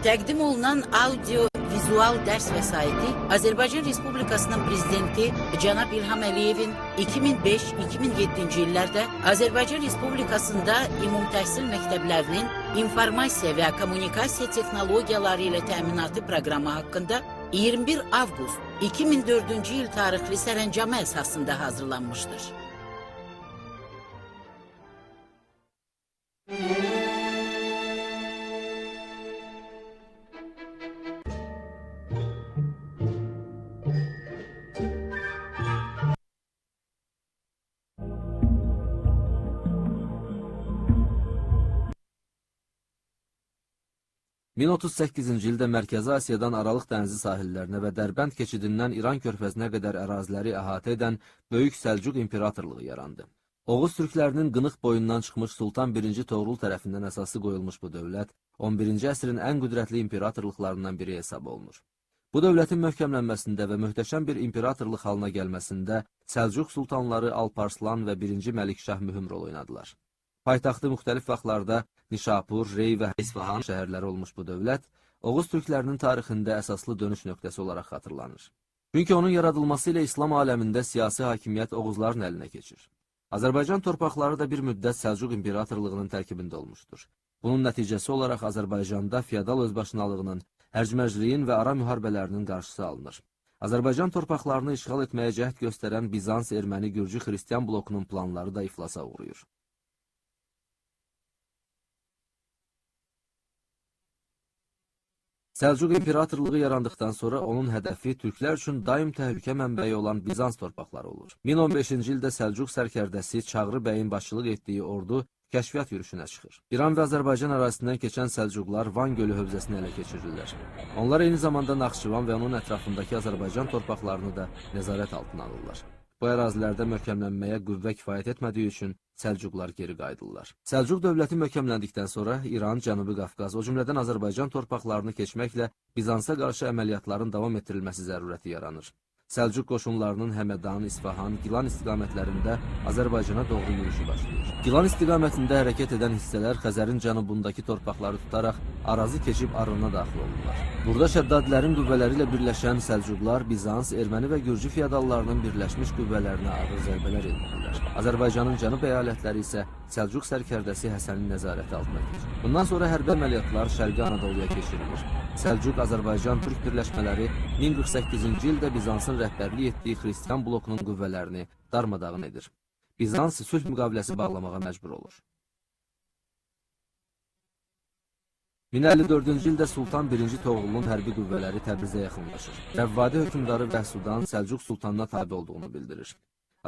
Təqdim olunan audio-vizual dərs vəsaiti Azərbaycan Respublikasının prezidenti cənab İlham Əliyevin 2005-2007-ci illərdə Azərbaycan Respublikasında ümumi təhsil məktəblərinin informasiya və kommunikasiya texnologiyaları ilə təminatı proqramı haqqında 21 avqust 2004-cü il tarixli sərəncamı əsasında hazırlanmışdır. – 1038-ci ildə Mərkəzi Asiyadan Aralıq dənizi sahillərinə və Dərbənd keçidindən İran körfəzinə qədər əraziləri əhatə edən Böyük Səlcuq İmperatorluğu yarandı. Oğuz türklərinin qınıq boyundan çıxmış Sultan 1-ci Toğrul tərəfindən əsası qoyulmuş bu dövlət 11-ci əsrin ən qüdrətli imperatorluqlarından biri hesab olunur. Bu dövlətin möhkəmlənməsində və möhtəşəm bir imperatorluq halına gəlməsində Səlcuq sultanları Alparslan və 1-ci Məlikşah mühüm rol oynadılar. Paytaxtı müxtəlif vaxtlarda Nişapur, Rey və İsfahan şəhərləri olmuş bu dövlət Oğuz türklərinin tarixində əsaslı dönüş nöqtəsi olaraq xatırlanır. Çünki onun yaradılması ilə İslam aləmində siyasi hakimiyyət Oğuzların əlinə keçir. Azərbaycan torpaqları da bir müddət Səlcuq imperatorluğunun tərkibində olmuşdur. Bunun nəticəsi olaraq Azərbaycanda feodal özbaşınalığının, hərcmərcliyin və ara müharibələrinin qarşısı alınır. Azərbaycan torpaqlarını işğal etməyə cəhd göstərən Bizans, Erməni, Gürcü, Xristian blokunun planları da iflasa uğrayır. Səlcuq imperatorluğu yarandıqdan sonra onun hədəfi türklər üçün daim təhlükə mənbəyi olan Bizans torpaqları olur. 1015-ci ildə Səlcuq sərkərdəsi Çağrı bəyin başçılıq etdiyi ordu kəşfiyyat yürüşünə çıxır. İran və Azərbaycan ərazisindən keçən Səlcuqlar Van gölü hövzəsini ələ keçirirlər. Onlar eyni zamanda Naxçıvan və onun ətrafındakı Azərbaycan torpaqlarını da nəzarət altına alırlar. Bu ərazilərdə möhkəmlənməyə qüvvə kifayət etmədiyi üçün Səlcuqlar geri qayıdırlar. Səlcuq dövləti möhkəmləndikdən sonra İran, Cənubi Qafqaz, o cümlədən Azərbaycan torpaqlarını keçməklə Bizansa qarşı əməliyyatların davam etdirilməsi zərurəti yaranır. Səlcuq qoşunlarının Həmədan, İsfahan, Gilan istiqamətlərində Azərbaycana doğru yürüşü başlayır. Gilan istiqamətində hərəkət edən hissələr Xəzərin cənubundakı torpaqları tutaraq Arazı keçib Arına daxil olurlar. Burada Şəddadilərin qüvvələri ilə birləşən Səlcuqlar Bizans, Erməni və Gürcü feodallarının birləşmiş qüvvələrinə ağır zərbələr endirirlər. Azərbaycanın cənub əyalətləri isə Səlcuq sərkərdəsi Həsənin nəzarəti altına keçir. Bundan sonra hərbi əməliyyatlar Şərqi Anadoluya keçirilir. Səlcuq Azərbaycan Türk birləşmələri 1048-ci ildə Bizansın rəhbərlik etdiyi xristian blokunun qüvvələrini darmadağın edir. Bizans sülh müqaviləsi bağlamağa məcbur olur. 1054-cü ildə Sultan 1-ci Toğrulun hərbi qüvvələri Təbrizə yaxınlaşır. Rəvvadi hökmdarı Vəhsudan Səlcuq sultanına tabe olduğunu bildirir.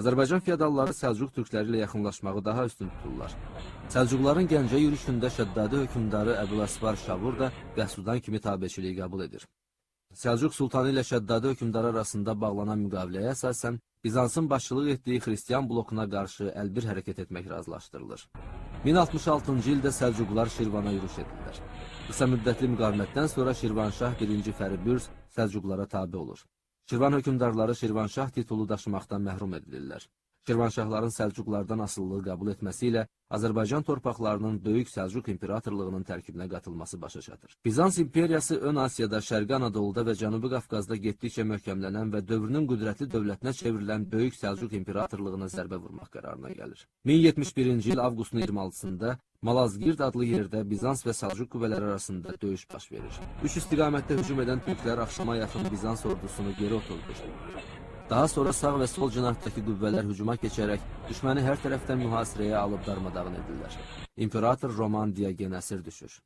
Azərbaycan feodalları Səlcuq türkləri ilə yaxınlaşmağı daha üstün tuturlar. Səlcuqların Gəncə yürüşündə Şəddadi hökmdarı Əbuləsvar Şavur da Vəhsudan kimi tabeçiliyi qəbul edir. Səlcuq sultanı ilə Şəddadi hökmdarı arasında bağlanan müqaviləyə əsasən Bizansın başçılıq etdiyi xristian blokuna qarşı əlbir hərəkət etmək razılaşdırılır. 1066-cı ildə Səlcuqlar Şirvana yürüş edirlər. Qısa müddətli müqavimətdən sonra Şirvanşah 1-ci Fəribürs Səlcuqlara tabe olur. Şirvan hökmdarları Şirvanşah titulu daşımaqdan məhrum edilirlər. Şirvanşahların Səlcuqlardan asılılığı qəbul etməsi ilə Azərbaycan torpaqlarının Böyük Səlcuq İmperatorluğunun tərkibinə qatılması başa çatır. Bizans imperiyası ön Asiyada, Şərqi Anadoluda və Cənubi Qafqazda getdikcə möhkəmlənən və dövrünün qüdrətli dövlətinə çevrilən Böyük Səlcuq İmperatorluğuna zərbə vurmaq qərarına gəlir. 1071-ci il avqustun 26-sında Malazgirt adlı yerdə Bizans və Səlcuq qüvvələri arasında döyüş baş verir. Üç istiqamətdə hücum edən türklər axşama yaxın Bizans ordusunu geri oturdur. Daha sonra sağ və sol cinahətdəki qüvvələr hücuma keçərək düşməni hər tərəfdən mühasirəyə alıb darmadağın edirlər. İmperator Roman Diogen əsir düşür.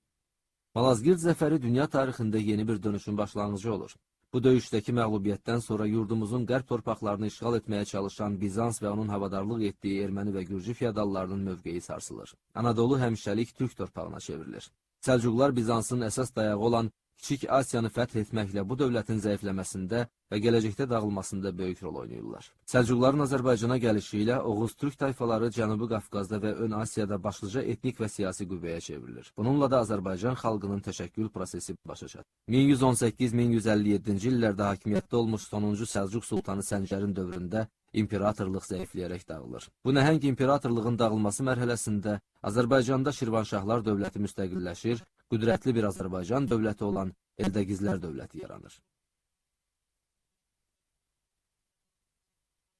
Malazgirt zəfəri dünya tarixində yeni bir dönüşün başlanğıcı olur. Bu döyüşdəki məğlubiyyətdən sonra yurdumuzun qərb torpaqlarını işğal etməyə çalışan Bizans və onun havadarlıq etdiyi erməni və gürcü feodallarının mövqeyi sarsılır. Anadolu həmişəlik türk torpağına çevrilir. Səlcuqlar Bizansın əsas dayağı olan Kiçik Asiyanı fəth etməklə bu dövlətin zəifləməsində və gələcəkdə dağılmasında böyük rol oynayırlar. Səlcuqların Azərbaycana gəlişi ilə Oğuz türk tayfaları Cənubi Qafqazda və Ön Asiyada başlıca etnik və siyasi qüvvəyə çevrilir. Bununla da Azərbaycan xalqının təşəkkül prosesi başa çatır. 1118-1157-ci illərdə hakimiyyətdə olmuş sonuncu Səlcuq sultanı Səncərin dövründə imperatorluq zəifləyərək dağılır. Bu nəhəng imperatorluğun dağılması mərhələsində Azərbaycanda Şirvanşahlar dövləti müstəqilləşir, qüdrətli bir Azərbaycan dövləti olan Eldəgizlər dövləti yaranır.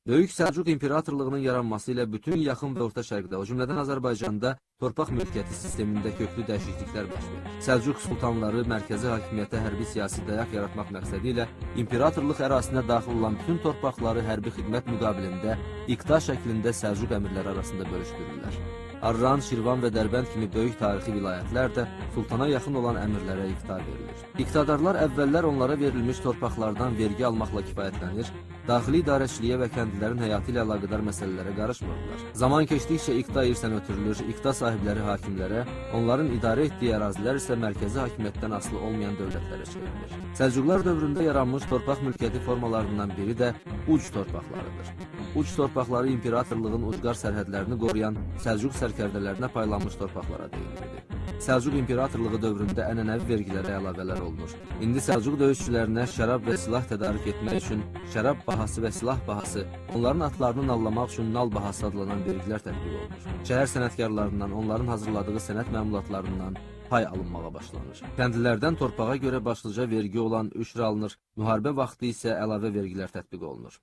Böyük Səlcuq imperatorluğunun yaranması ilə bütün yaxın və orta şərqdə, o cümlədən Azərbaycanda torpaq mülkiyyəti sistemində köklü dəyişikliklər baş verir. Səlcuq sultanları mərkəzi hakimiyyətə hərbi siyasi dayaq yaratmaq məqsədi ilə imperatorluq ərazisinə daxil olan bütün torpaqları hərbi xidmət müqabilində iqta şəklində Səlcuq əmirləri arasında bölüşdürürlər. Arran, Şirvan və Dərbənd kimi böyük tarixi vilayətlər də sultana yaxın olan əmirlərə iqta verilir. İqtadarlar əvvəllər onlara verilmiş torpaqlardan vergi almaqla kifayətlənir, daxili idarəçiliyə və kəndlilərin həyatı ilə əlaqədar məsələlərə qarışmırdılar. Zaman keçdikcə iqta irsən ötürülür, iqta sahibləri hakimlərə, onların idarə etdiyi ərazilər isə mərkəzi hakimiyyətdən asılı olmayan dövlətlərə çevrilir. Səlcuqlar dövründə yaranmış torpaq mülkiyyəti formalarından biri də uc torpaqlarıdır. Uc torpaqları imperatorluğun ucqar sərhədlərini qoruyan Səlcuq sərkərdələrinə paylanmış torpaqlara deyilirdi. Səlcuq imperatorluğu dövründə ənənəvi vergilərə əlavələr olunur. İndi Səlcuq döyüşçülərinə şərab və silah tədarük etmək üçün şərab bahası və silah bahası, onların atlarını nallamaq üçün nal bahası adlanan vergilər tətbiq olunur. Şəhər sənətkarlarından, onların hazırladığı sənət məmulatlarından pay alınmağa başlanır. Kəndlilərdən torpağa görə başlıca vergi olan üşr alınır, müharibə vaxtı isə əlavə vergilər tətbiq olunur.